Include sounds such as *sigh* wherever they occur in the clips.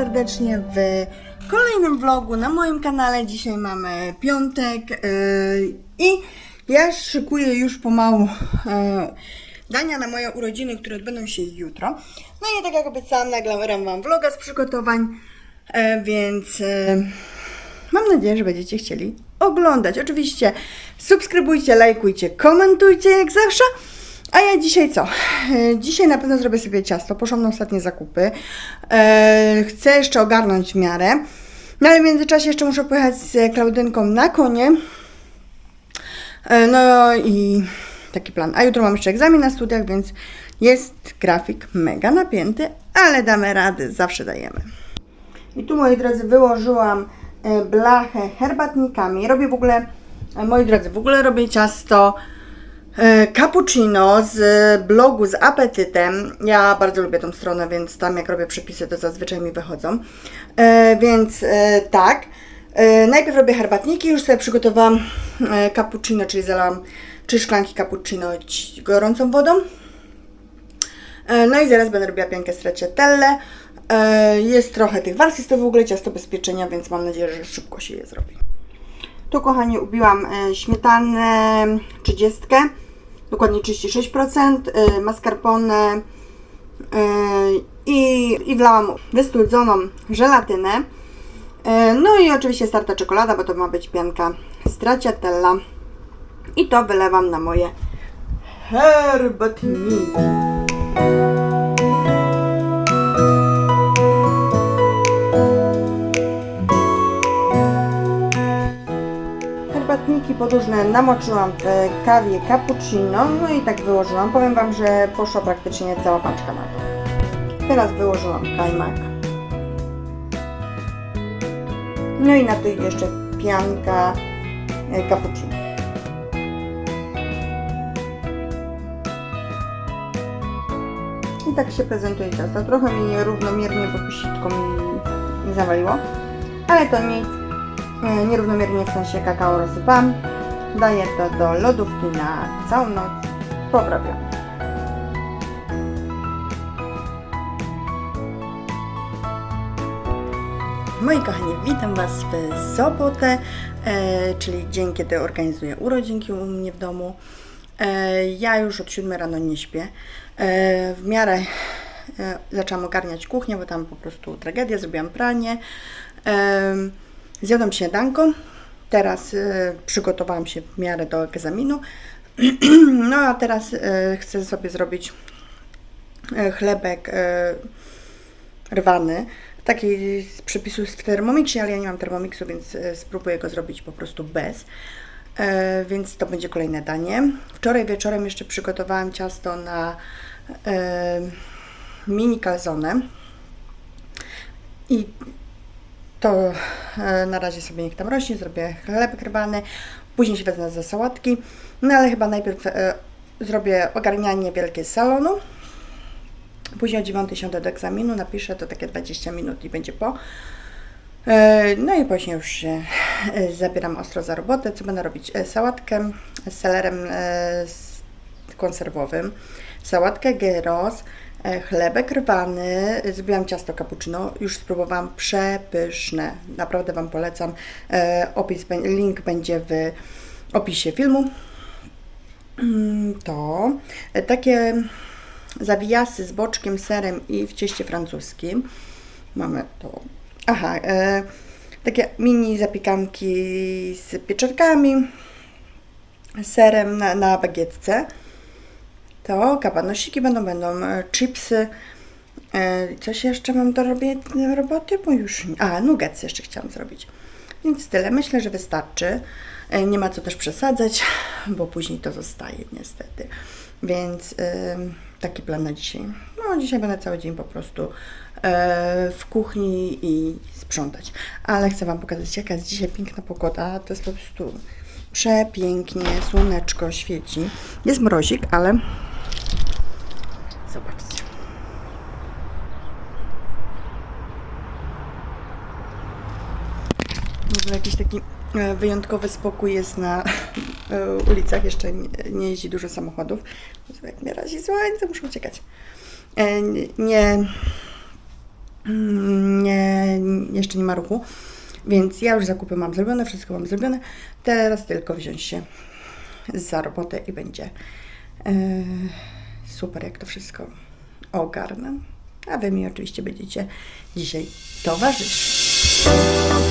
serdecznie w kolejnym vlogu na moim kanale. Dzisiaj mamy piątek yy, i ja szykuję już pomału yy, dania na moje urodziny, które odbędą się jutro. No i tak jak obiecałam, nagram Wam vloga z przygotowań, yy, więc mam nadzieję, że będziecie chcieli oglądać. Oczywiście subskrybujcie, lajkujcie, komentujcie jak zawsze. A ja dzisiaj co? E, Dzisiaj na pewno zrobię sobie ciasto. Poszłam na ostatnie zakupy. E, chcę jeszcze ogarnąć w miarę. No ale w międzyczasie jeszcze muszę pojechać z Klaudynką na konie. E, no i taki plan. A jutro mam jeszcze egzamin na studiach, więc jest grafik mega napięty, ale damy rady, zawsze dajemy. I tu, moi drodzy, wyłożyłam blachę herbatnikami. Robię w ogóle, moi drodzy, w ogóle robię ciasto cappuccino z blogu z apetytem. Ja bardzo lubię tą stronę, więc tam jak robię przepisy, to zazwyczaj mi wychodzą. E, Więc e, tak. E, Najpierw robię herbatniki, już sobie przygotowałam e, cappuccino, czyli zalałam trzy szklanki cappuccino ci- gorącą wodą. E, No i zaraz będę robiła piankę stracciatelle. E, Jest trochę tych warstw, jest to w ogóle ciasto bez pieczenia, więc mam nadzieję, że szybko się je zrobi. Tu, kochani, ubiłam e, śmietanę 30, dokładnie 36%, e, mascarpone e, i, i wlałam wystudzoną żelatynę. No i oczywiście starta czekolada, bo to ma być pianka stracciatella. I to wylewam na moje herbatniki. Podróżne namoczyłam w kawie cappuccino, no i tak wyłożyłam. Powiem Wam, że poszła praktycznie cała paczka na to. Teraz wyłożyłam kajmak. No i na to jeszcze pianka e, cappuccino. I tak się prezentuje ciasto. Trochę mi nierównomiernie, bo sitko mi, mi zawaliło, ale to nic. E, nierównomiernie w sensie kakao rozsypam. Daję to do lodówki na całą noc. Poprawiam. Moi kochani, witam Was w sobotę, e, czyli dzień, kiedy organizuję urodzinki u mnie w domu. E, ja już od 7 rano nie śpię. E, w miarę e, zaczęłam ogarniać kuchnię, bo tam po prostu tragedia, zrobiłam pranie. E, zjadłam śniadanko. Teraz e, przygotowałam się w miarę do egzaminu. *clears throat* No a teraz e, chcę sobie zrobić e, chlebek rwany. Taki z przepisu w Thermomixie, ale ja nie mam Thermomixu, więc spróbuję go zrobić po prostu bez. Więc to będzie kolejne danie. Wczoraj wieczorem jeszcze przygotowałam ciasto na mini calzone. I to e, na razie sobie niech tam rośnie, zrobię chleb rwany, później się wezmę za sałatki, no ale chyba najpierw e, zrobię ogarnianie wielkie salonu, później o 9 siądę do egzaminu, napiszę to takie 20 minut i będzie po. E, No i później już się zabieram ostro za robotę, co będę robić? Sałatkę z selerem z konserwowym, sałatkę gyros, e, chlebek rwany, e, zrobiłam ciasto cappuccino, już spróbowałam, przepyszne, naprawdę Wam polecam. E, Opis, link będzie w opisie filmu. Mm, To takie zawijasy z boczkiem, serem i w cieście francuskim. Mamy to. Aha, e, takie mini zapiekanki z pieczarkami, serem na, na bagietce. To kabanosiki będą, będą e, chipsy. E, coś jeszcze mam do roboty, bo już. A, nuggets jeszcze chciałam zrobić. Więc tyle. Myślę, że wystarczy. E, Nie ma co też przesadzać, *laughs* bo później to zostaje niestety. Więc taki plan na dzisiaj. No, dzisiaj będę cały dzień po prostu w kuchni i sprzątać. Ale chcę Wam pokazać, jaka jest dzisiaj piękna pogoda. To jest po prostu przepięknie, słoneczko świeci. Jest mrozik, ale zobaczcie. Ogóle jakiś taki e, wyjątkowy spokój jest na e, ulicach. Jeszcze nie, jeździ dużo samochodów. Jak mnie razi słońce, muszę uciekać. E, nie- Mm, Nie, jeszcze nie ma ruchu, więc ja już zakupy mam zrobione, wszystko mam zrobione. Teraz tylko wziąć się za robotę i będzie e, super, jak to wszystko ogarnę. A Wy mi oczywiście będziecie dzisiaj towarzyszyć.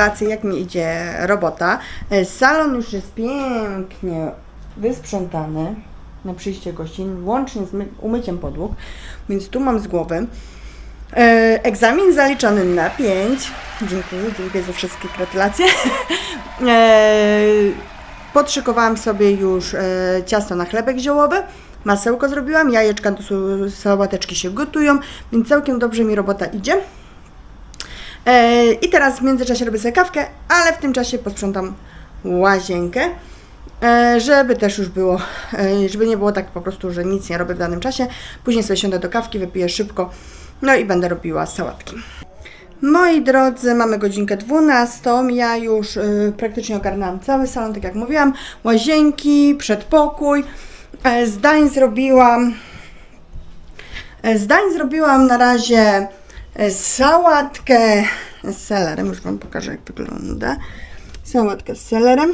Relację, jak mi idzie robota. E, Salon już jest pięknie wysprzątany na przyjście gościn, łącznie z my- umyciem podłóg, więc tu mam z głowy. E, Egzamin zaliczony na 5. Dziękuję, dziękuję za wszystkie gratulacje. *laughs* E, Podszykowałam sobie już e, ciasto na chlebek ziołowy. Masełko zrobiłam, jajeczka do sałateczki się gotują, więc całkiem dobrze mi robota idzie. E, I teraz w międzyczasie robię sobie kawkę, ale w tym czasie posprzątam łazienkę, e, żeby też już było, e, żeby nie było tak po prostu, że nic nie robię w danym czasie. Później sobie siądę do kawki, wypiję szybko, no i będę robiła sałatki. Moi drodzy, mamy godzinkę 12. Ja już y, praktycznie ogarnęłam cały salon, tak jak mówiłam. Łazienki, przedpokój. E, z dań zrobiłam. e, Z dań zrobiłam na razie sałatkę z selerem. Już Wam pokażę, jak wygląda. Sałatkę z selerem.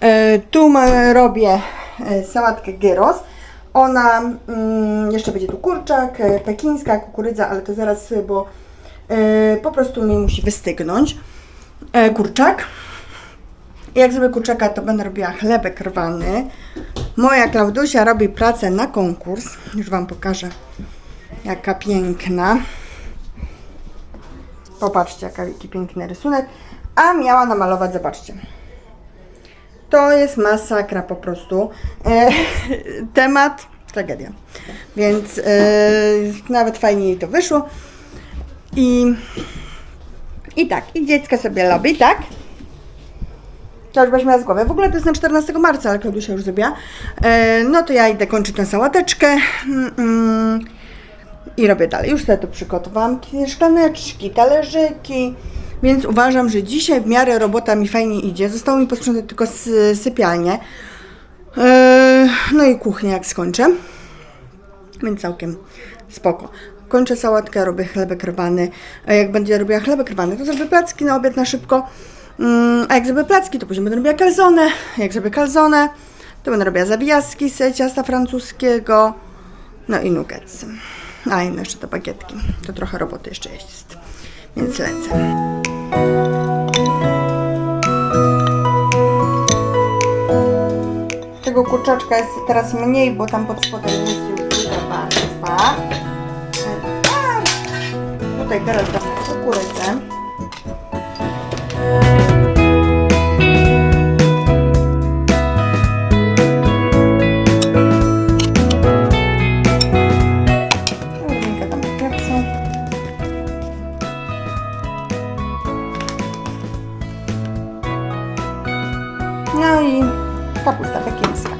E, Tu robię e, sałatkę gyros. Ona, mm, jeszcze będzie tu kurczak, e, pekińska, kukurydza, ale to zaraz, bo po prostu mi musi wystygnąć. Kurczak. Jak zrobię kurczaka, to będę robiła chlebek rwany. Moja Klaudusia robi pracę na konkurs. Już Wam pokażę, jaka piękna. Popatrzcie, jaki piękny rysunek. A miała namalować, zobaczcie. To jest masakra po prostu. E, *laughs* temat tragedia. Więc e, nawet fajnie jej to wyszło. I, I tak, i dziecko sobie robi, tak? To już byś miała z głowy. W ogóle to jest na 14 marca, ale Klaudusia już zrobiła. E, no to ja idę kończyć tę sałateczkę. Mm, mm, i robię dalej. Już sobie tu przygotowałam szklaneczki, talerzyki, więc uważam, że dzisiaj w miarę robota mi fajnie idzie. Zostało mi posprzątać tylko sy- sypialnię. Eee, no i kuchnię jak skończę. Więc całkiem spoko. Kończę sałatkę, robię chlebek rwany. Jak będzie robiła chlebek rwany, to zrobię placki na obiad na szybko. Mm, A jak zrobię placki, to później będę robiła calzone. Jak zrobię calzone, to będę robiła zawijaski z ciasta francuskiego. No i nuggets. A i jeszcze te bagietki. To trochę roboty jeszcze jest. Więc lecę. Tego kurczaczka jest teraz mniej, bo tam pod spodem jest już druga warstwa. A, Tutaj teraz dam kukurydzę. No i kapusta pekińska.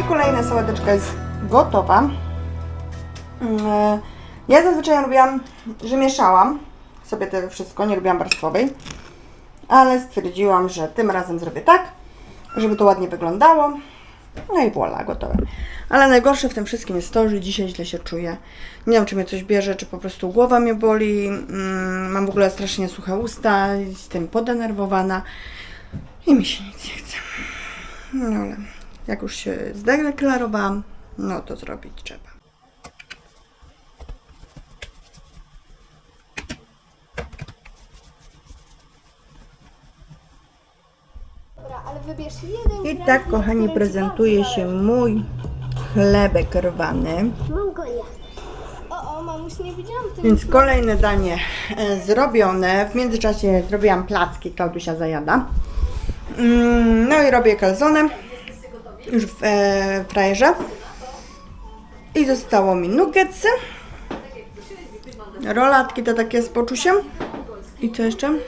I kolejna sałateczka jest gotowa. Mm, e, Ja zazwyczaj robiłam, że mieszałam sobie to wszystko, nie robiłam warstwowej, ale stwierdziłam, że tym razem zrobię tak, żeby to ładnie wyglądało. No i voilà, gotowe. Ale najgorsze w tym wszystkim jest to, że dzisiaj źle się czuję. Nie wiem, czy mnie coś bierze, czy po prostu głowa mnie boli. Mm, Mam w ogóle strasznie suche usta, jestem podenerwowana i mi się nic nie chce. No ale jak już się zdeklarowałam, no to zrobić trzeba. Ale wybierz jeden I tak, kochani, prezentuje się mój chlebek rwany. Mam go ja. O, o, mamuś, nie widziałam tego. Więc kolejne danie e, zrobione. W międzyczasie zrobiłam placki, Klaudusia zajada. Mm, no i robię kalzonę już w e, frajerze. I zostało mi nuggetsy. Rolatki to takie z poczusiem. I co jeszcze?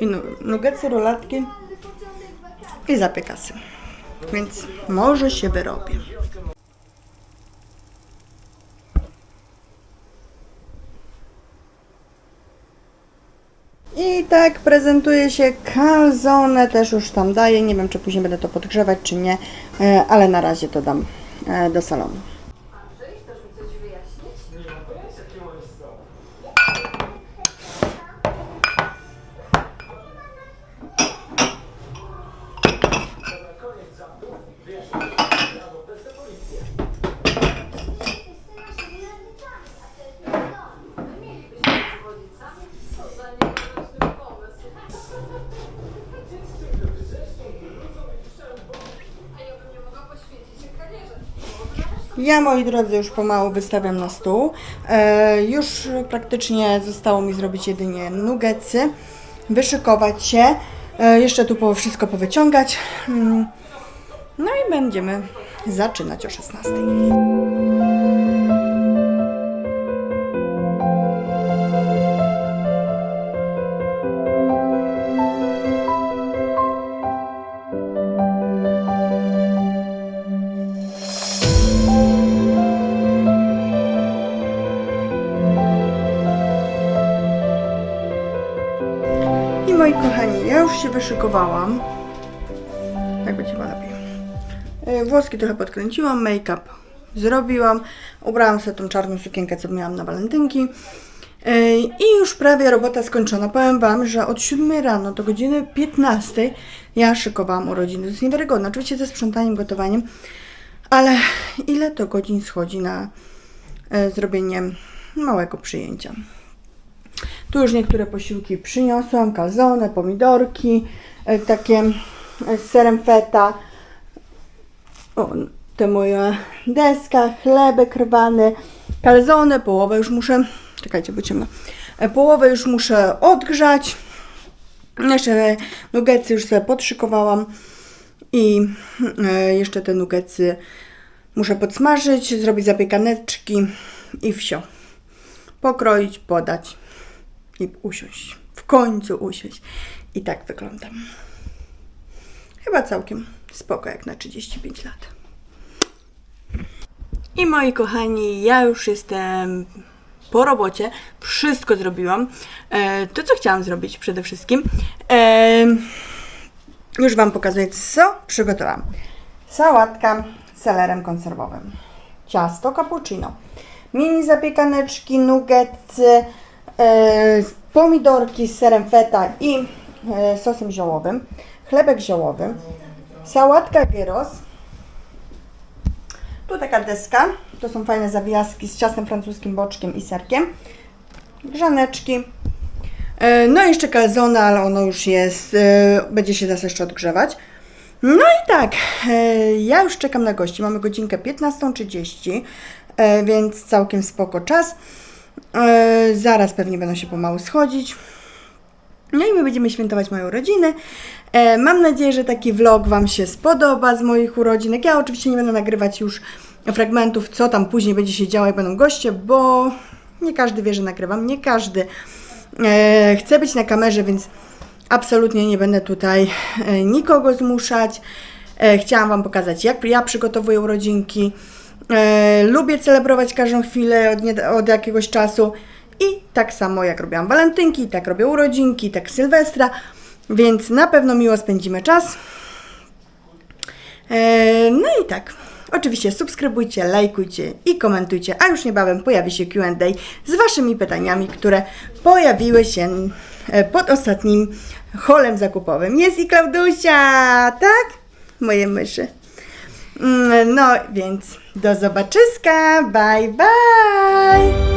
I nu- nuggetsy, rolatki i zapiekasy. Więc może się wyrobię. I tak prezentuje się calzone, też już tam daję. Nie wiem, czy później będę to podgrzewać, czy nie, e, ale na razie to dam e, do salonu. Ja, moi drodzy, już pomału wystawiam na stół. E, już praktycznie zostało mi zrobić jedynie nuggetsy, wyszykować się, e, jeszcze tu wszystko powyciągać. Mm. No i będziemy zaczynać o 16. moi kochani, ja już się wyszykowałam. Tak będzie chyba lepiej. E, Włoski trochę podkręciłam, make-up zrobiłam. Ubrałam sobie tą czarną sukienkę, co miałam na walentynki. E, I już prawie robota skończona. Powiem Wam, że od 7 rano do godziny 15 ja szykowałam urodziny. To jest niewiarygodne. Oczywiście ze sprzątaniem, gotowaniem. Ale ile to godzin schodzi na e, zrobienie małego przyjęcia? Tu już niektóre posiłki przyniosłam, kalzone, pomidorki, e, takie e, z serem feta. O, to moja deska, chlebek rwany, kalzone, połowę już muszę, czekajcie, bo ciemno, E, połowę już muszę odgrzać. Jeszcze nuggetsy już sobie podszykowałam i jeszcze te nuggetsy muszę podsmażyć, zrobić zapiekaneczki i wsio. Pokroić, podać i usiąść. W końcu usiąść. I tak wyglądam. Chyba całkiem spoko, jak na 35 lat. I moi kochani, ja już jestem po robocie. Wszystko zrobiłam. E, to, co chciałam zrobić przede wszystkim. E, już Wam pokazuję, co przygotowałam. Sałatka z selerem konserwowym. Ciasto cappuccino. Mini zapiekaneczki, nuggetsy, pomidorki z serem feta i e, sosem ziołowym. Chlebek ziołowy. Sałatka gyros. Tu taka deska. To są fajne zawijaski z ciastem francuskim, boczkiem i serkiem. Grzaneczki. E, No i jeszcze kalzona, ale ono już jest, e, będzie się zaraz jeszcze odgrzewać. No i tak, e, ja już czekam na gości. Mamy godzinkę 15.30, e, więc całkiem spoko czas. E, Zaraz pewnie będą się pomału schodzić. No i my będziemy świętować moje urodziny. E, mam nadzieję, że taki vlog Wam się spodoba z moich urodzinek. Ja oczywiście nie będę nagrywać już fragmentów, co tam później będzie się działo, jak będą goście, bo nie każdy wie, że nagrywam. Nie każdy e, chce być na kamerze, więc absolutnie nie będę tutaj e, nikogo zmuszać. E, chciałam Wam pokazać, jak ja przygotowuję urodzinki. E, lubię celebrować każdą chwilę od, nie, od jakiegoś czasu. I tak samo jak robiłam walentynki, tak robię urodzinki, tak Sylwestra, więc na pewno miło spędzimy czas. E, no i tak. Oczywiście subskrybujcie, lajkujcie i komentujcie, a już niebawem pojawi się Q&A z Waszymi pytaniami, które pojawiły się e, pod ostatnim holem zakupowym. Jest i Klaudusia, tak? Moje myszy. Mm, No więc do zobaczyska, bye bye!